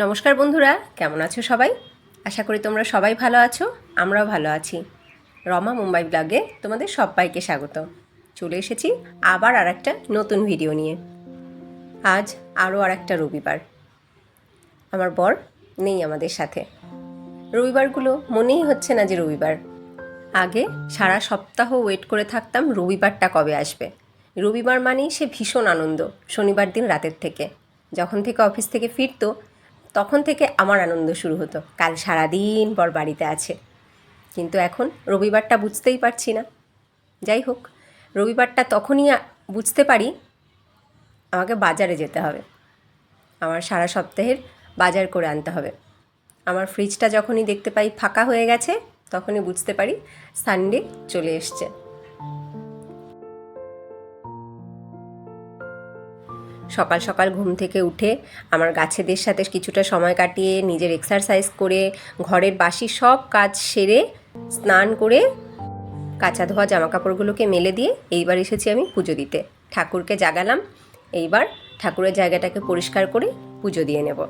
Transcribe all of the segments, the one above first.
নমস্কার বন্ধুরা, কেমন আছো সবাই? আশা করি তোমরা সবাই ভালো আছো, আমরাও ভালো আছি। রমা মুম্বাই ব্লগে তোমাদের সবাইকে স্বাগত। চলে এসেছি আবার আর একটা নতুন ভিডিও নিয়ে। আজ আরও আর একটা রবিবার। আমার বর নেই আমাদের সাথে। রবিবারগুলো মনেই হচ্ছে না যে রবিবার। আগে সারা সপ্তাহ ওয়েট করে থাকতাম রবিবারটা কবে আসবে। রবিবার মানেই সে ভীষণ আনন্দ, শনিবার দিন রাতের থেকে। যখন থেকে অফিস থেকে ফিরতো তখন থেকে আমার আনন্দ শুরু হতো। কাল সারাদিন পর বাড়িতে আছে। কিন্তু এখন রবিবারটা বুঝতেই পারছি না। যাই হোক, রবিবারটা তখনই বুঝতে পারি আমাকে বাজারে যেতে হবে। আমার সারা সপ্তাহের বাজার করে আনতে হবে। আমার ফ্রিজটা যখনই দেখতে পাই ফাঁকা হয়ে গেছে, তখনই বুঝতে পারি সানডে চলে এসছে। সকাল সকাল ঘুম থেকে উঠে আমার গাছেদের সাথে কিছুটা সময় কাটিয়ে নিজের এক্সারসাইজ করে ঘরের বাসি সব কাজ সেরে স্নান করে কাঁচা ধোয়া জামা কাপড়গুলোকে মেলে দিয়ে এইবার এসেছি আমি পুজো দিতে। ঠাকুরকে জাগালাম, এইবার ঠাকুরের জায়গাটাকে পরিষ্কার করে পুজো দিয়ে নেব।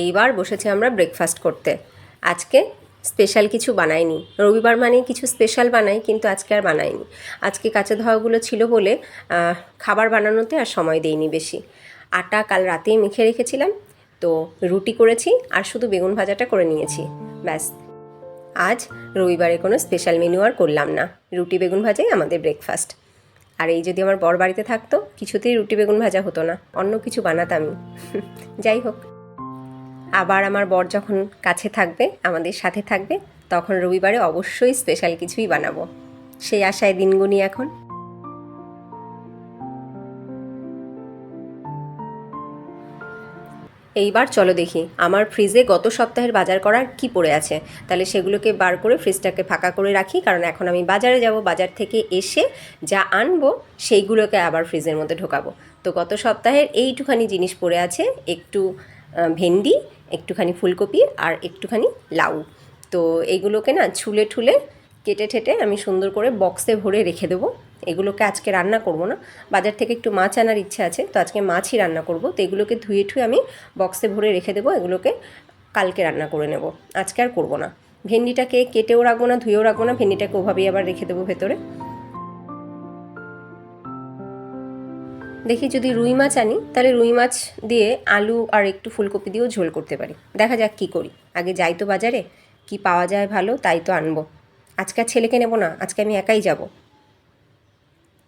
এইবার বসেছি আমরা ব্রেকফাস্ট করতে। আজকে স্পেশাল কিছু বানাইনি। রবিবার মানে কিছু স্পেশাল বানাই, কিন্তু আজকে আর বানাইনি। আজকে কাঁচা ধোয়াগুলো ছিল বলে খাবার বানানোতে আর সময় দেইনি বেশি। আটা কাল রাতেই মেখে রেখেছিলাম, তো রুটি করেছি আর শুধু বেগুন ভাজাটা করে নিয়েছি, ব্যাস। আজ রবিবারে কোনো স্পেশাল মেনু আর করলাম না, রুটি বেগুন ভাজাই আমাদের ব্রেকফাস্ট আর এই যদি আমার বর বাড়িতে থাকতো, কিছুতেই রুটি বেগুন ভাজা হতো না, অন্য কিছু বানাতামই। যাই হোক। আবার আমার বর যখন কাছে থাকবে, আমাদের সাথে থাকবে, তখন রবিবারে অবশ্যই স্পেশাল কিছুই বানাবো। সেই আশায় দিনগুনি এখন। এইবার চলো দেখি, আমার ফ্রিজে গত সপ্তাহের বাজার করার কি পড়ে আছে? তাহলে সেগুলোকে বার করে ফ্রিজটাকে ফাঁকা করে রাখি, কারণ এখন আমি বাজারে যাব, বাজার থেকে এসে যা আনব, সেইগুলোকে আবার ফ্রিজের মধ্যে ঢোকাবো। তো গত সপ্তাহের এইটুখানি জিনিস পড়ে আছে, একটু ভেন্ডি একটুখানি ফুলকপি আর একটুখানি লাউ। তো এইগুলোকে না ছুলে ঠুলে, কেটে ঠেটে আমি সুন্দর করে বক্সে ভরে রেখে দেবো। এগুলোকে আজকে রান্না করব না। বাজার থেকে একটু মাছ আনার ইচ্ছা আছে, তো আজকে মাছই রান্না করব। তো এগুলোকে ধুয়ে ঠুয়ে আমি বক্সে ভরে রেখে দেবো, এগুলোকে কালকে রান্না করে নেব। আজকে আর করব না। ভেন্ডিটাকে কেটেও রাখব না, ধুয়েও রাখব না, ভেন্ডিটাকে ওভাবেই আবার রেখে দেবো ভেতরে। দেখি যদি রুই মাছ আনি, তাহলে রুই মাছ দিয়ে আলু আর একটু ফুলকপি দিয়েও ঝোল করতে পারি। দেখা যাক কী করি। আগে যাই তো বাজারে, কি পাওয়া যায় ভালো তাই তো আনব। আজকে আর ছেলেকে নেব না, আজকে আমি একাই যাব।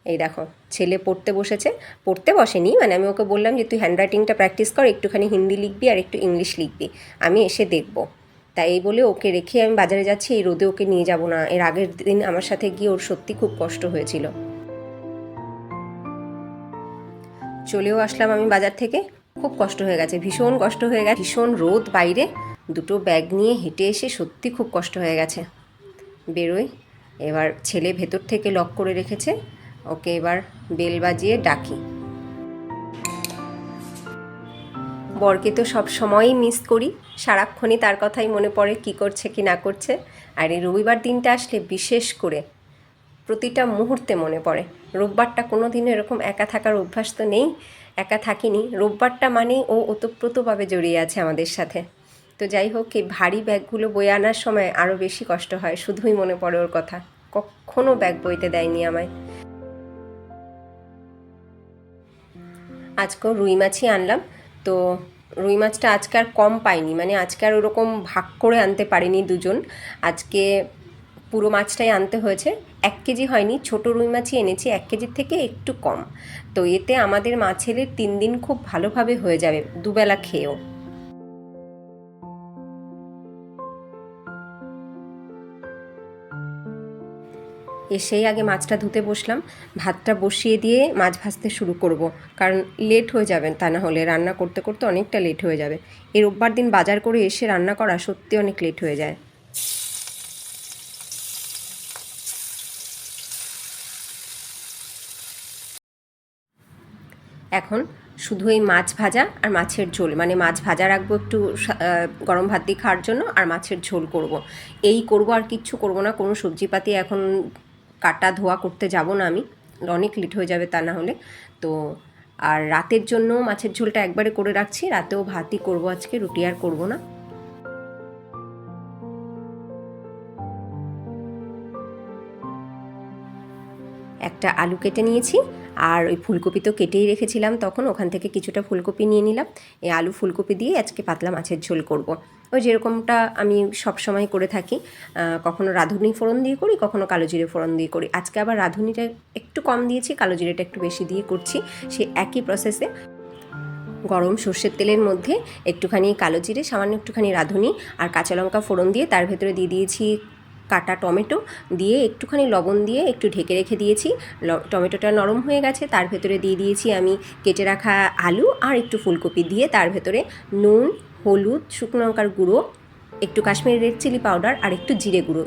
এই দেখো, ছেলে পড়তে বসেছে। পড়তে বসেনি মানে আমি ওকে বললাম যে তুই হ্যান্ডরাইটিংটা প্র্যাকটিস কর, একটুখানি হিন্দি লিখবি আর একটু ইংলিশ লিখবি। আমি এসে দেখব। তাই এই বলে ওকে রেখে আমি বাজারে যাচ্ছি, এই রোদে ওকে নিয়ে যাব না। এর আগের দিন আমার সাথে গিয়ে ওর সত্যি খুব কষ্ট হয়েছিল। চলেও আসলাম আমি বাজার থেকে। খুব কষ্ট হয়ে গেছে, ভীষণ কষ্ট হয়ে গেছে। ভীষণ রোদ বাইরে, দুটো ব্যাগ নিয়ে হেঁটে এসে সত্যি খুব কষ্ট হয়ে গেছে। বেরোই এবার ছেলে ভেতর থেকে লক করে রেখেছে, ওকে এবার বেল বাজিয়ে ডাকি। বরকে তো সব সময়ই মিস করি, সারাক্ষণই তার কথাই মনে পড়ে কি করছে কি না করছে। আর এই রবিবার দিনটা আসলে বিশেষ করে প্রতিটা মুহূর্তে মনে পড়ে। রোববারটা কোনো দিনও এরকম একা থাকার অভ্যাস তো নেই, একা থাকিনি। রোববারটা মানেই ও ওতপ্রোতভাবে জড়িয়ে আছে আমাদের সাথে। তো যাই হোক, এই ভারী ব্যাগগুলো বয়ে আনার সময় আরও বেশি কষ্ট হয়, শুধুই মনে পড়ে ওর কথা। কখনো ব্যাগ বইতে দেয়নি আমায়। আজকেও রুই মাছই আনলাম। তো রুই মাছটা আজকে আর কম পাইনি মানে আজকে আর ওরকম ভাগ করে আনতে পারিনি দুজন। আজকে পুরো মাছটাই আনতে হয়েছে। এক কেজি হয়নি, ছোট রুই মাছই এনেছি, এক কেজির থেকে একটু কম। তো এতে আমাদের মাছের তিন দিন খুব ভালোভাবে হয়ে যাবে, দুবেলা খেয়েও। এসেই আগে মাছটা ধুতে বসলাম, ভাতটা বসিয়ে দিয়ে মাছ ভাজতে শুরু করব, কারণ লেট হয়ে যাবে তা না হলে, রান্না করতে করতে অনেকটা লেট হয়ে যাবে। এই রোববার দিন বাজার করে এসে রান্না করা সত্যি অনেক লেট হয়ে যায়। এখন শুধু এই মাছ ভাজা আর মাছের ঝোল মানে মাছ ভাজা রাখব একটু গরম ভাত দিয়ে খাওয়ার জন্য আর মাছের ঝোল করব। এই করব আর কিচ্ছু করব না, কোনো সবজিপাতি এখন কাটা ধোয়া করতে যাব না আমি, অনেক লেট হয়ে যাবে তা না হলে তো আর রাতের জন্য মাছের ঝোলটা একবারে করে রাখছি, রাতেও ভাতই করব আজকে, রুটি আর করব না একটা আলু কেটে নিয়েছি আর ওই ফুলকপি তো কেটেই রেখেছিলাম তখন, ওখান থেকে কিছুটা ফুলকপি নিয়ে নিলাম। এই আলু ফুলকপি দিয়ে আজকে পাতলা মাছের ঝোল করব। ওই যেরকমটা আমি সব সময় করে থাকি কখনো রাঁধুনি ফোড়ন দিয়ে করি, কখনো কালো জিরে ফোড়ন দিয়ে করি। আজকে আবার রাঁধুনিটা একটু কম দিয়েছি, কালো জিরেটা একটু বেশি দিয়ে করছি। সে একই প্রসেসে গরম সর্ষের তেলের মধ্যে একটুখানি কালো জিরে, সামান্য একটুখানি রাঁধুনি আর কাঁচা লঙ্কা ফোড়ন দিয়ে তার ভেতরে দিয়ে দিয়েছি কাটা টমেটো দিয়ে একটুখানি লবণ দিয়ে একটু ঢেকে রেখে দিয়েছি। টমেটোটা নরম হয়ে গেছে, তার ভেতরে দিয়ে দিয়েছি আমি কেটে রাখা আলু আর একটু ফুলকপি দিয়ে তার ভেতরে নুন, হলুদ, শুকনো লঙ্কার গুঁড়ো, একটু কাশ্মীরি রেড চিলি পাউডার আর একটু জিরে গুঁড়ো।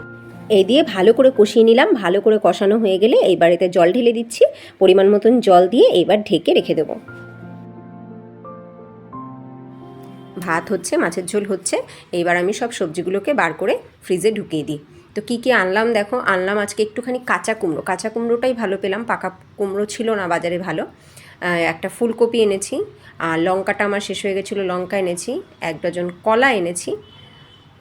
এই দিয়ে ভালো করে কষিয়ে নিলাম, ভালো করে কষানো হয়ে গেলে এইবার এতে জল ঢেলে দিচ্ছি, পরিমাণ মতন জল দিয়ে এইবার ঢেকে রেখে দেবো। ভাত হচ্ছে, মাছের ঝোল হচ্ছে এইবার আমি সব সবজিগুলোকে বার করে ফ্রিজে ঢুকিয়ে দিই। তো কী কী আনলাম দেখো, আনলাম আজকে একটুখানি কাঁচা কুমড়ো। কাঁচা কুমড়োটাই ভালো পেলাম, পাকা কুমড়ো ছিল না বাজারে ভালো। একটা ফুলকপি এনেছি, আর লঙ্কাটা আমার শেষ হয়ে গেছিল, লঙ্কা এনেছি, এক ডজন কলা এনেছি।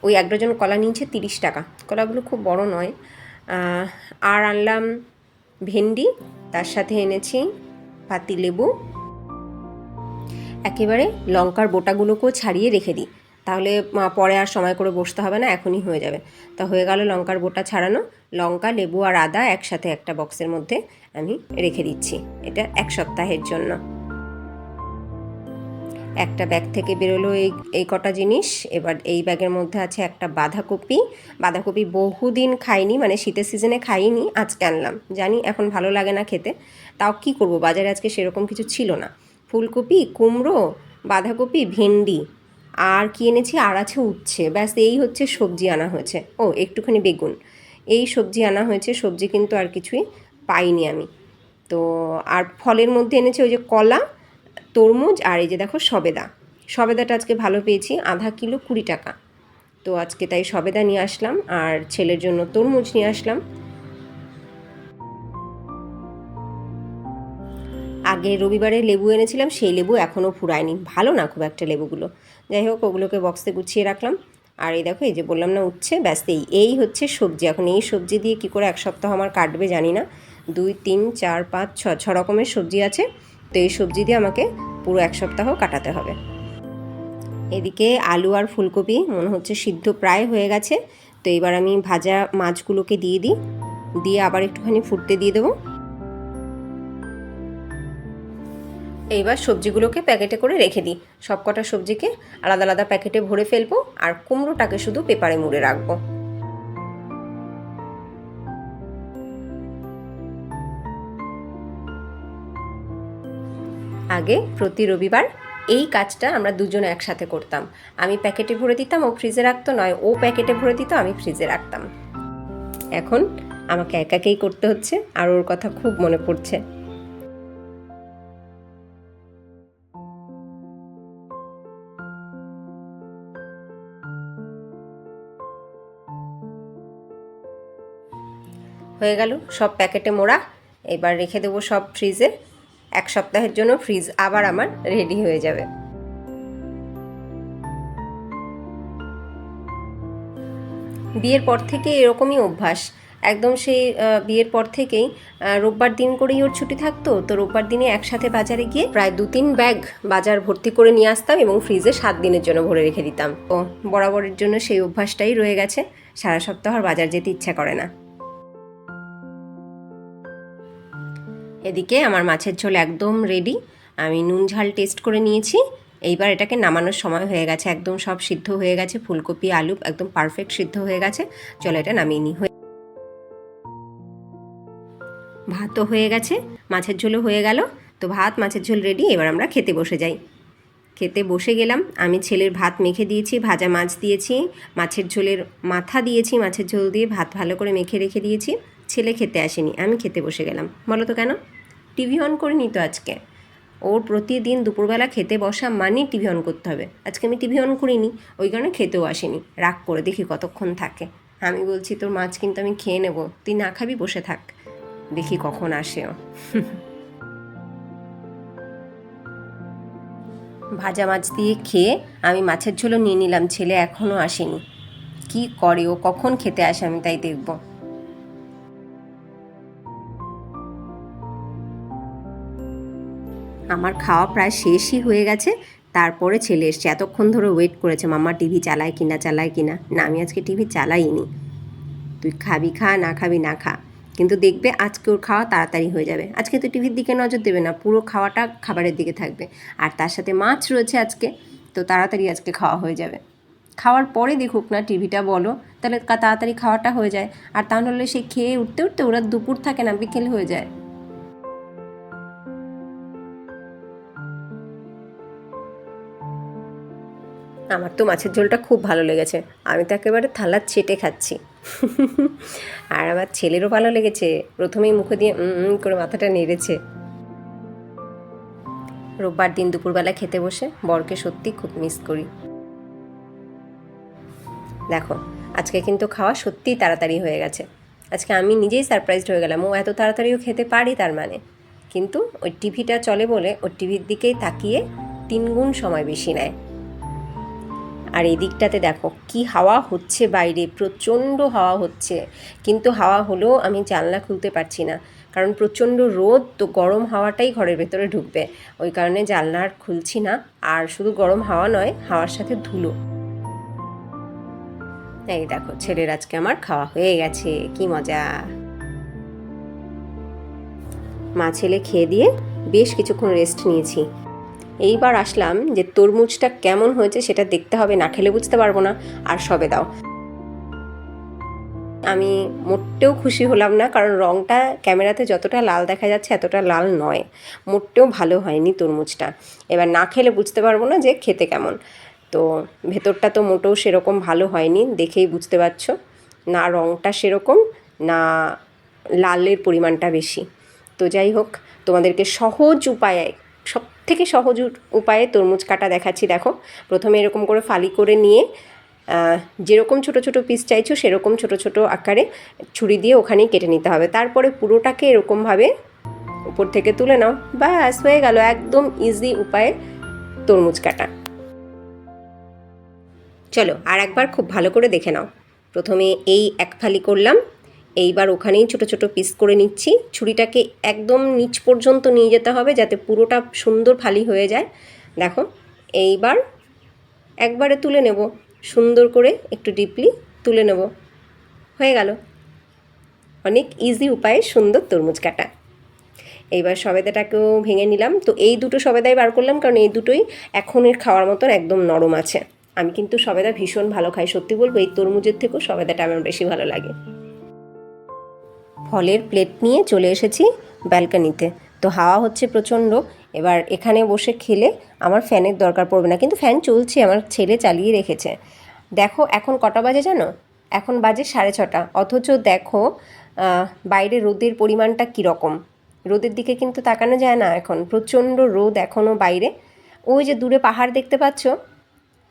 ওই এক ডজন কলা নিয়েছে তিরিশ টাকা। কলাগুলো খুব বড় নয়। আর আনলাম ভেন্ডি, তার সাথে এনেছি পাতি লেবু একেবারে লঙ্কার বোটাগুলোকেও ছাড়িয়ে রেখে দিই। তাহলে পরে আর সময় করে বসতে হবে না, এখনই হয়ে যাবে। তা হয়ে গেল লঙ্কার বোটা ছাড়ানো। লঙ্কা, লেবু আর আদা একসাথে একটা বক্সের মধ্যে আমি রেখে দিচ্ছি। এটা এক সপ্তাহের জন্য। একটা ব্যাগ থেকে বেরোলো এই এই কটা জিনিস। এবার এই ব্যাগের মধ্যে আছে একটা বাঁধাকপি। বাঁধাকপি বহুদিন খাইনি মানে শীতের সিজনে খাইনি, আজকে আনলাম। জানি এখন ভালো লাগে না খেতে। তাও কি করব? বাজারে আজকে সেরকম কিছু ছিল না। ফুলকপি, কুমড়ো, বাঁধাকপি, ভেন্ডি। আর কি এনেছি? আর আছে উচ্ছে। ব্যাস, এই হচ্ছে সবজি আনা হয়েছে। ও, একটুখানি বেগুন। এই সবজি আনা হয়েছে। সবজি কিন্তু আর কিছুই পাইনি আমি। তো, আর ফলের মধ্যে এনেছে ওই যে কলা, তরমুজ আর এই যে দেখো সবেদা। সবেদাটা আজকে ভালো পেয়েছি, আধা কিলো কুড়ি টাকা। তো, আজকে তাই সবেদা নিয়ে আসলাম আর ছেলের জন্য তরমুজ নিয়ে আসলাম। আগে রবিবারে লেবু এনেছিলাম, সেই লেবু এখনও ফুরায়নি। ভালো না খুব একটা লেবুগুলো। যাই হোক, ওগুলোকে বক্সে গুছিয়ে রাখলাম। আর এই দেখো, এই যে বললাম না, উচ্ছে, ব্যাস, এই এই হচ্ছে সবজি। এখন এই সবজি দিয়ে কী করে এক সপ্তাহ আমার কাটবে জানি না। দুই, তিন, চার, পাঁচ, ছ ছ রকমের সবজি আছে। তো এই সবজি দিয়ে আমাকে পুরো এক সপ্তাহ কাটাতে হবে। এদিকে আলু আর ফুলকপি, মনে হচ্ছে সিদ্ধ প্রায় হয়ে গেছে। তো এবার আমি ভাজা মাছগুলোকে দিয়ে দিই। দিয়ে আবার একটুখানি ফুটতে দিয়ে দেবো। এইবার সবজিগুলোকে প্যাকেটে করে রেখে দিই। সব কটা সবজিকে আলাদা আলাদা প্যাকেটে ভরে ফেলব আর কুমড়োটাকে শুধু পেপারে মুড়ে রাখব। আগে প্রতি রবিবার এই কাজটা আমরা দুজনে একসাথে করতাম। আমি প্যাকেটে ভরে দিতাম, ও ফ্রিজে রাখতো, নয় ও প্যাকেটে ভরে দিত, আমি ফ্রিজে রাখতাম। এখন আমাকে একাকেই করতে হচ্ছে, আর ওর কথা খুব মনে পড়ছে। হয়ে গেল। সব প্যাকেটে মোড়া। এবার রেখে দেবো সব ফ্রিজে এক সপ্তাহের জন্য ফ্রিজ আবার আমার রেডি হয়ে যাবে। বিয়ের পর থেকে এরকমই অভ্যাস। একদম সেই বিয়ের পর থেকেই রোববার দিন করেই ওর ছুটি থাকতো। তো রোববার দিনে একসাথে বাজারে গিয়ে প্রায় দু তিন ব্যাগ বাজার ভর্তি করে নিয়ে আসতাম এবং ফ্রিজে সাত দিনের জন্য ভরে রেখে দিতাম। ও বরাবরের জন্য সেই অভ্যাসটাই রয়ে গেছে। সারা সপ্তাহ আর বাজার যেতে ইচ্ছা করে না। এদিকে আমার মাছের ঝোল একদম রেডি আমি নুন ঝাল টেস্ট করে নিয়েছি। এইবার এটাকে নামানোর সময় হয়ে গেছে, একদম সব সিদ্ধ হয়ে গেছে। ফুলকপি, আলু একদম পারফেক্ট সিদ্ধ হয়ে গেছে। চলো এটা নামিয়ে নিই। হয়ে ভাতও হয়ে গেছে, মাছের ঝোলও হয়ে গেল। তো ভাত, মাছের ঝোল রেডি এবার আমরা খেতে বসে যাই। খেতে বসে গেলাম। আমি ছেলের ভাত মেখে দিয়েছি, ভাজা মাছ দিয়েছি, মাছের ঝোলের মাথা দিয়েছি, মাছের ঝোল দিয়ে ভাত ভালো করে মেখে রেখে দিয়েছি। ছেলে খেতে আসেনি, আমি খেতে বসে গেলাম। বলো তো কেন? টিভি অন করিনি তো আজকে। ওর প্রতিদিন দুপুরবেলা খেতে বসা মানেই টিভি অন করতে হবে। আজকে আমি টিভি অন করিনি, ওই কারণে খেতেও আসেনি। রাগ করে দেখি কতক্ষণ থাকে। আমি বলছি, তোর মাছ কিন্তু আমি খেয়ে নেব। তুই না খাবি, বসে থাক। দেখি কখন আসে ও। ভাজা মাছ দিয়ে খেয়ে আমি মাছের ঝোলও নিয়ে নিলাম, ছেলে এখনও আসেনি। কি করে ও, কখন খেতে আসে আমি তাই দেখব। আমার খাওয়া প্রায় শেষই হয়ে গেছে। তারপরে ছেলে এসছে। এতক্ষণ ধরে ওয়েট করেছে, মাম্মা টিভি চালায় কি না চালায় কি না না আমি আজকে টিভি চালাইনি। তুই খাবি, খা, না খাবি, না খা। কিন্তু দেখবে আজকে ওর খাওয়া তাড়াতাড়ি হয়ে যাবে। আজকে তো টিভির দিকে নজর দেবে না, পুরো খাওয়াটা খাবারের দিকে থাকবে। আর তার সাথে মাছ রয়েছে আজকে, তো তাড়াতাড়ি আজকে খাওয়া হয়ে যাবে। খাওয়ার পরে দেখুক না টিভিটা বলো, তাহলে তাড়াতাড়ি খাওয়াটা হয়ে যায়। আর তা নাহলে সে খেয়ে উঠতে উঠতে ওরা দুপুর থাকে না, বিকেল হয়ে যায়। আমার তো মাছের ঝোলটা খুব ভালো লেগেছে। আমি তো একেবারে থালার ছেটে খাচ্ছি। আর আমার ছেলেরও ভালো লেগেছে। প্রথমেই মুখে দিয়ে করে মাথাটা নেড়েছে। রোববার দিন দুপুরবেলা খেতে বসে বরকে সত্যি খুব মিস করি। দেখো, আজকে কিন্তু খাওয়া সত্যিই তাড়াতাড়ি হয়ে গেছে। আজকে আমি নিজেই সারপ্রাইজড হয়ে গেলাম। ও এত তাড়াতাড়িও খেতে পারি তার মানে। কিন্তু ওই টিভিটা চলে বলে ওর টিভির দিকেই তাকিয়ে তিনগুণ সময় বেশি নেয়। আর এই দিকটাতে দেখো, কি হাওয়া হচ্ছে বাইরে, প্রচণ্ড হাওয়া হচ্ছে। কিন্তু হাওয়া হলেও আমি জানলা খুলতে পারছি না। কারণ প্রচণ্ড রোদ, তো গরম হাওয়াটাই ঘরের ভেতরে ঢুকবে। ওই কারণে জানলা আর খুলছি না। আর শুধু গরম হাওয়া নয়, হাওয়ার সাথে ধুলো। এই দেখো, ছেলের আজকে আমার খাওয়া হয়ে গেছে। কি মজা। মা ছেলে খেয়ে দিয়ে বেশ কিছুক্ষণ রেস্ট নিয়েছি। এইবার আসলাম যে তরমুজটা কেমন হয়েছে সেটা দেখতে হবে, না খেলে বুঝতে পারব না, আর সবে দাও। আমি মোটেও খুশি হলাম না, কারণ রঙটা ক্যামেরাতে যতটা লাল দেখা যাচ্ছে এতটা লাল নয়। মোটেও ভালো হয়নি তরমুজটা। এবার না খেলে বুঝতে পারব না যে খেতে কেমন। তো ভেতরটা তো মোটেও সেরকম ভালো হয়নি, দেখেই বুঝতে পারছ। না রঙটা সেরকম, না লালের পরিমাণটা বেশি। তো যাই হোক, তোমাদেরকে সহজ উপায়ে, সব থেকে সহজ উপায়ে তরমুজ কাটা দেখাচ্ছি, দেখো। প্রথমে এরকম করে ফালি করে নিয়ে যেরকম ছোট ছোট পিস চাইছো সেরকম ছোট ছোট আকারে ছুরি দিয়ে ওখানেই কেটে নিতে হবে। তারপরে পুরোটাকে এরকমভাবে উপর থেকে তুলে নাও। ব্যাস, হয়ে গেল। একদম ইজি উপায়ে তরমুজ কাটা। চলো আর একবার খুব ভালো করে দেখে নাও। প্রথমে এই এক ফালি করলাম। এইবার ওখানেই ছোট ছোট পিস করে নিচ্ছি। ছুরিটাকে একদম নিচ পর্যন্ত নিয়ে যেতে হবে যাতে পুরোটা সুন্দর ফালি হয়ে যায়। দেখো, এইবার একবারে তুলে নেব। সুন্দর করে একটু ডিপলি তুলে নেব। হয়ে গেল। অনেক ইজি উপায়ে সুন্দর তরমুজ কাটা। এইবার সবেদাটাকেও ভেঙে নিলাম। তো এই দুটো সবেদাই বার করলাম কারণ এই দুটোই এখনের খাওয়ার মতন একদম নরম আছে। আমি কিন্তু সবেদা ভীষণ ভালো খাই। সত্যি বলব, এই তরমুজের থেকেও সবেদাটা আমার বেশি ভালো লাগে। ফলের প্লেট নিয়ে চলে এসেছি ব্যালকানিতে। তো হাওয়া হচ্ছে প্রচণ্ড, এবার এখানে বসে খেলে আমার ফ্যানের দরকার পড়বে না, কিন্তু ফ্যান চলছে, আমার ছেলে চালিয়ে রেখেছে। দেখো, এখন কটা বাজে জানো? এখন বাজে সাড়ে ছটা। অথচ দেখো বাইরে রোদের পরিমাণটা কীরকম। রোদের দিকে কিন্তু তাকানো যায় না এখন, প্রচণ্ড রোদ এখনও বাইরে। ওই যে দূরে পাহাড় দেখতে পাচ্ছ?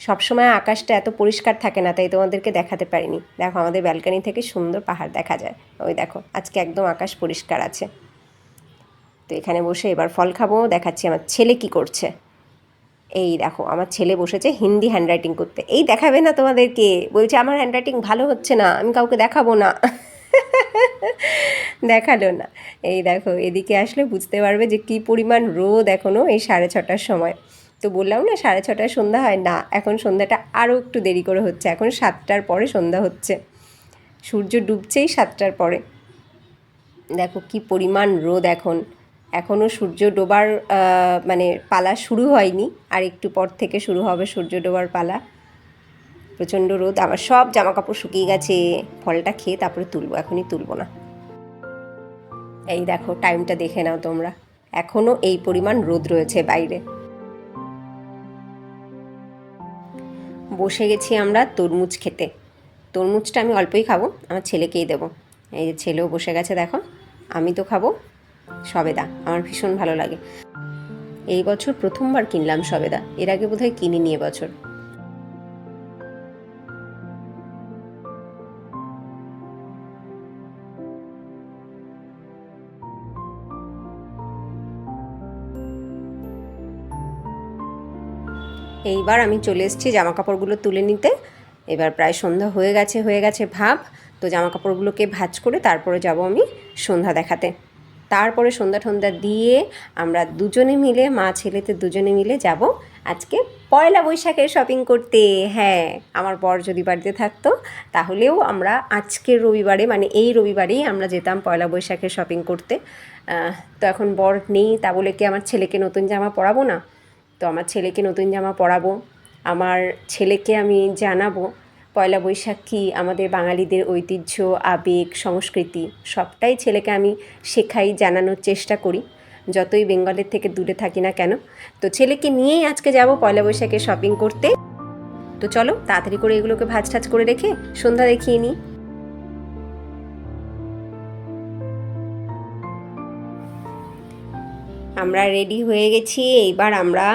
সবসময় আকাশটা এত পরিষ্কার থাকে না, তাই তোমাদেরকে দেখাতে পারিনি। দেখো, আমাদের ব্যালকানি থেকে সুন্দর পাহাড় দেখা যায়। ওই দেখো, আজকে একদম আকাশ পরিষ্কার আছে। তো এখানে বসে এবার ফল খাব, দেখাচ্ছি আমার ছেলে কি করছে। এই দেখো, আমার ছেলে বসেছে হিন্দি হ্যান্ডরাইটিং করতে। এই দেখাবে না তোমাদেরকে, বলছে আমার হ্যান্ডরাইটিং ভালো হচ্ছে না, আমি কাউকে দেখাবো না। দেখাল না। এই দেখো, এদিকে আসলে বুঝতে পারবে যে কী পরিমাণ রোদ এখনও এই সাড়ে ছটার সময়। তো বললাম না, সাড়ে ছটায় সন্ধ্যা হয়। না, এখন সন্ধ্যাটা আরও একটু দেরি করে হচ্ছে। এখন সাতটার পরে সন্ধ্যা হচ্ছে। সূর্য ডুবছেই সাতটার পরে। দেখো কি পরিমাণ রোদ এখন। এখনও সূর্য ডোবার মানে পালা শুরু হয়নি। আর একটু পর থেকে শুরু হবে সূর্য ডোবার পালা। প্রচণ্ড রোদ। আমার সব জামা কাপড় শুকিয়ে গেছে। ফলটা খেয়ে তারপরে তুলবো। এখনই তুলবো না। এই দেখো টাইমটা দেখে নাও তোমরা। এখনও এই পরিমাণ রোদ রয়েছে বাইরে। বসে গেছি আমরা তরমুজ খেতে। তরমুজটা আমি অল্পই খাব, আমার ছেলেকেই দেবো। এই যে ছেলেও বসে গেছে, দেখো, আমি তো খাব সবেদা, আমার ভীষণ ভালো লাগে। এই বছর প্রথমবার কিনলাম সবেদা, এর আগে বোধহয় কিনিনি এবছর এইবার আমি চলে এসেছি জামা কাপড়গুলো তুলে নিতে। এবার প্রায় সন্ধ্যা হয়ে গেছে হয়ে গেছে ভাব। তো জামা কাপড়গুলোকে ভাজ করে তারপরে যাব আমি সন্ধ্যা দেখাতে। তারপরে সন্ধ্যা টন্ধ্যা দিয়ে আমরা দুজনে মিলে, মা ছেলেতে দুজনে মিলে যাব আজকে পয়লা বৈশাখের শপিং করতে। হ্যাঁ আমার বর যদি বাড়িতে থাকতো, তাহলেও আমরা আজকের রবিবারে মানে এই রবিবারেই আমরা যেতাম পয়লা বৈশাখের শপিং করতে। তো এখন বর নেই, তা বলে কি আমার ছেলেকে নতুন জামা পরাবো না? তো আমার ছেলেকে নতুন জামা পরাবো, আমার ছেলেকে আমি জানাব পয়লা বৈশাখ কী আমাদের বাঙালিদের ঐতিহ্য, আবেগ, সংস্কৃতি, সবটাই ছেলেকে আমি শেখাই, জানানোর চেষ্টা করি। যতই বেঙ্গলের থেকে দূরে থাকি না কেন। তো ছেলেকে নিয়েই আজকে যাব পয়লা বৈশাখে শপিং করতে। তো চলো, তাড়াতাড়ি করে এগুলোকে ভাজ টাজ করে রেখে সন্ধ্যা দেখিয়ে নিই। আমরা রেডি হয়ে গেছি, এইবার আমরা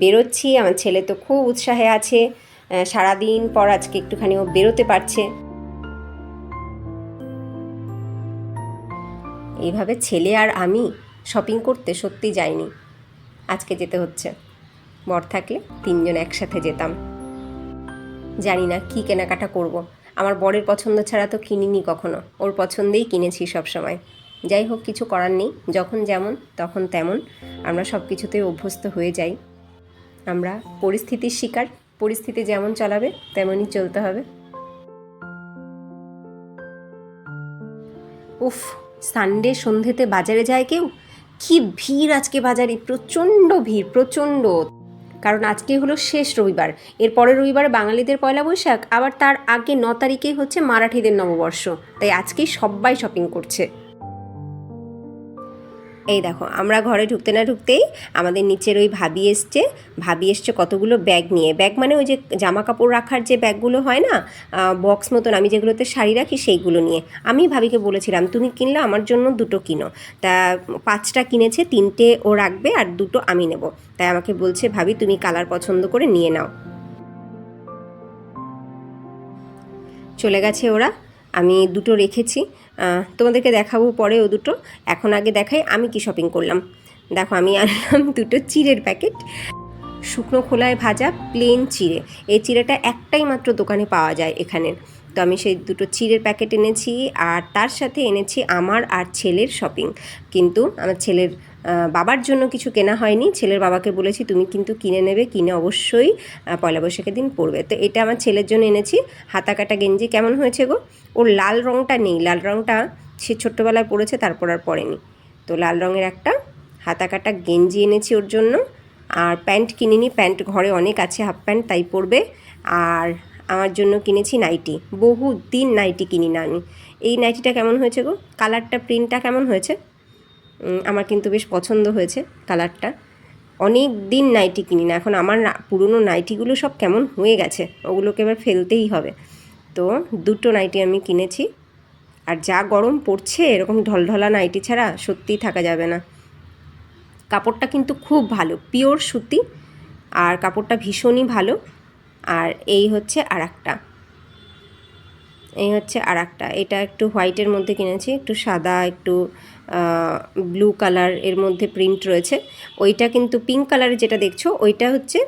বেরোচ্ছি। আমার ছেলে তো খুব উৎসাহে আছে সারাদিন পর আজকে একটুখানি ও বেরোতে পারছে। এইভাবে ছেলে আর আমি শপিং করতে সত্যি যাইনি। আজকে যেতে হচ্ছে। বর থাকলে তিনজন একসাথে যেতাম। জানি না কী কেনাকাটা করব। আমার বরের পছন্দ ছাড়া তো কিনিনি কখনো। ওর পছন্দেই কিনেছি সব সময় যাই হোক, কিছু করার নেই। যখন যেমন, তখন তেমন। আমরা সব কিছুতে অভ্যস্ত হয়ে যাই। আমরা পরিস্থিতির শিকার। পরিস্থিতি যেমন চলাবে, তেমনই চলতে হবে। উফ, সানডে সন্ধেতে বাজারে যায় কেউ? কি ভিড় আজকে বাজারে! প্রচণ্ড ভিড়, প্রচণ্ড। কারণ আজকে হলো শেষ রবিবার। এর পরের রবিবার বাঙালিদের পয়লা বৈশাখ, আবার তার আগে ন তারিখেই হচ্ছে মারাঠিদের নববর্ষ। তাই আজকেই সবাই শপিং করছে। এই দেখো, আমরা ঘরে ঢুকতে না ঢুকতেই আমাদের নিচের ওই ভাবি এসছে। ভাবি এসছে কতগুলো ব্যাগ নিয়ে। ব্যাগ মানে ওই যে জামা কাপড় রাখার যে ব্যাগগুলো হয় না বক্স মতন আমি যেগুলোতে শাড়ি রাখি সেইগুলো নিয়ে। আমি ভাবিকে বলেছিলাম, তুমি কিনলে, আমার জন্য দুটো কিনো। তা পাঁচটা কিনেছে, তিনটে ও রাখবে আর দুটো আমি নেব। তাই আমাকে বলছে, ভাবি, তুমি কালার পছন্দ করে নিয়ে নাও। চলে গেছে ওরা। আমি দুটো রেখেছি। তোমাদেরকে দেখাবো পরে ও দুটো। এখন আগে দেখাই, আমি কি শপিং করলাম। দেখো, আমি আনলাম দুটো চিড়ের প্যাকেট। শুকনো খোলায় ভাজা প্লেন চিড়ে। এই চিড়েটা একটাই মাত্র দোকানে পাওয়া যায় এখানে। তো আমি সেই দুটো চিড়ের প্যাকেট এনেছি, আর তার সাথে এনেছি আমার আর ছেলের শপিং কিন্তু আমার ছেলের বাবার জন্য কিছু কেনা হয়নি। ছেলের বাবাকে বলেছি, তুমি কিন্তু কিনে নেবে, কিনে অবশ্যই পয়লা বৈশাখের দিন পরবে। তো এটা আমার ছেলের জন্য এনেছি। হাতা কাটা গেঞ্জি, কেমন হয়েছে গো? ওর লাল রঙটা নেই। লাল রঙটা সে ছোট্টবেলায় পড়েছে তারপর আর পরেনি। তো লাল রঙের একটা হাতা কাটা গেঞ্জি এনেছি ওর জন্য। আর প্যান্ট কিনিনি। প্যান্ট ঘরে অনেক আছে, হাফ প্যান্ট, তাই পরবে। আর আমার জন্য কিনেছি নাইটি। বহু দিন নাইটি কিনি না আমি। এই নাইটিটা কেমন হয়েছে গো? কালারটা, প্রিন্টটা কেমন হয়েছে? আমার কিন্তু বেশ পছন্দ হয়েছে কালারটা। অনেক দিন নাইটি কিনি না এখন আমার পুরনো নাইটিগুলো সব কেমন হয়ে গেছে, ওগুলোকে এবার ফেলতেই হবে। তো দুটো নাইটি আমি কিনেছি, আর যা গরম পড়ছে, এরকম ঢলঢলা নাইটি ছাড়া সত্যিই থাকা যাবে না। কাপড়টা কিন্তু খুব ভালো, পিওর সুতি, আর কাপড়টা ভীষণই ভালো, আর এই হচ্ছে আর একটা এই হচ্ছে আর একটা এটা একটু হোয়াইটের মধ্যে কিনেছি, একটু সাদা, একটু ব্লু কালারের মধ্যে প্রিন্ট রয়েছে। ওইটা কিন্তু পিঙ্ক কালারের যেটা দেখছ, ওইটা হচ্ছে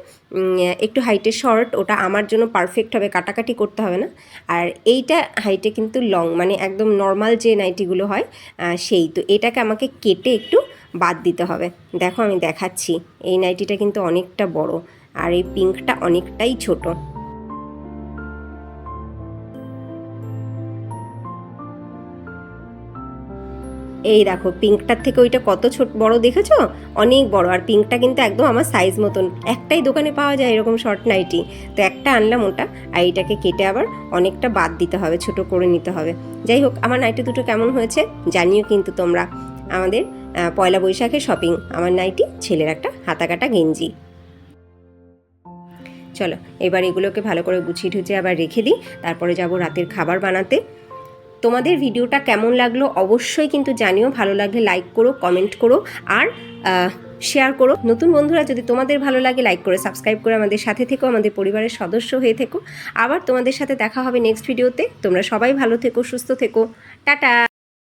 একটু হাইটে শর্ট ওটা আমার জন্য পারফেক্ট হবে, কাটাকাটি করতে হবে না। আর এইটা হাইটে কিন্তু লং মানে একদম নর্মাল যে নাইটিগুলো হয় সেই। তো এটাকে আমাকে কেটে একটু বাদ দিতে হবে। দেখো আমি দেখাচ্ছি, এই নাইটিটা কিন্তু অনেকটা বড়, আর এই পিঙ্কটা অনেকটাই ছোটো। এই দেখো পিঙ্কটার থেকে ওইটা কত ছোট, বড় দেখেছ? অনেক বড়। আর পিঙ্কটা কিন্তু একদম আমার সাইজ মতন। একটাই দোকানে পাওয়া যায় এরকম শর্ট নাইটি তো একটা আনলাম ওটা, আর এইটাকে কেটে আবার অনেকটা বাদ দিতে হবে, ছোট করে নিতে হবে। যাই হোক, আমার নাইটি দুটো কেমন হয়েছে জানিও কিন্তু তোমরা। আমাদের পয়লা বৈশাখে শপিং আমার নাইটি ছেলের একটা হাতাকাটা গেঞ্জি। চলো, এবার এগুলোকে ভালো করে গুছিয়ে টুছিয়ে আবার রেখে দিই। তারপরে যাব রাতের খাবার বানাতে। তোমাদের ভিডিওটা কেমন লাগল অবশ্যই কিন্তু জানিও। ভালো লাগলে লাইক করো কমেন্ট করো আর শেয়ার করো। নতুন বন্ধুরা যদি তোমাদের ভালো লাগে লাইক করে সাবস্ক্রাইব করে আমাদের সাথে থেকো, আমাদের পরিবারের সদস্য হয়ে থেকো। আবার তোমাদের সাথে দেখা হবে নেক্সট ভিডিওতে তোমরা সবাই ভালো থেকো, সুস্থ থেকো। টাটা!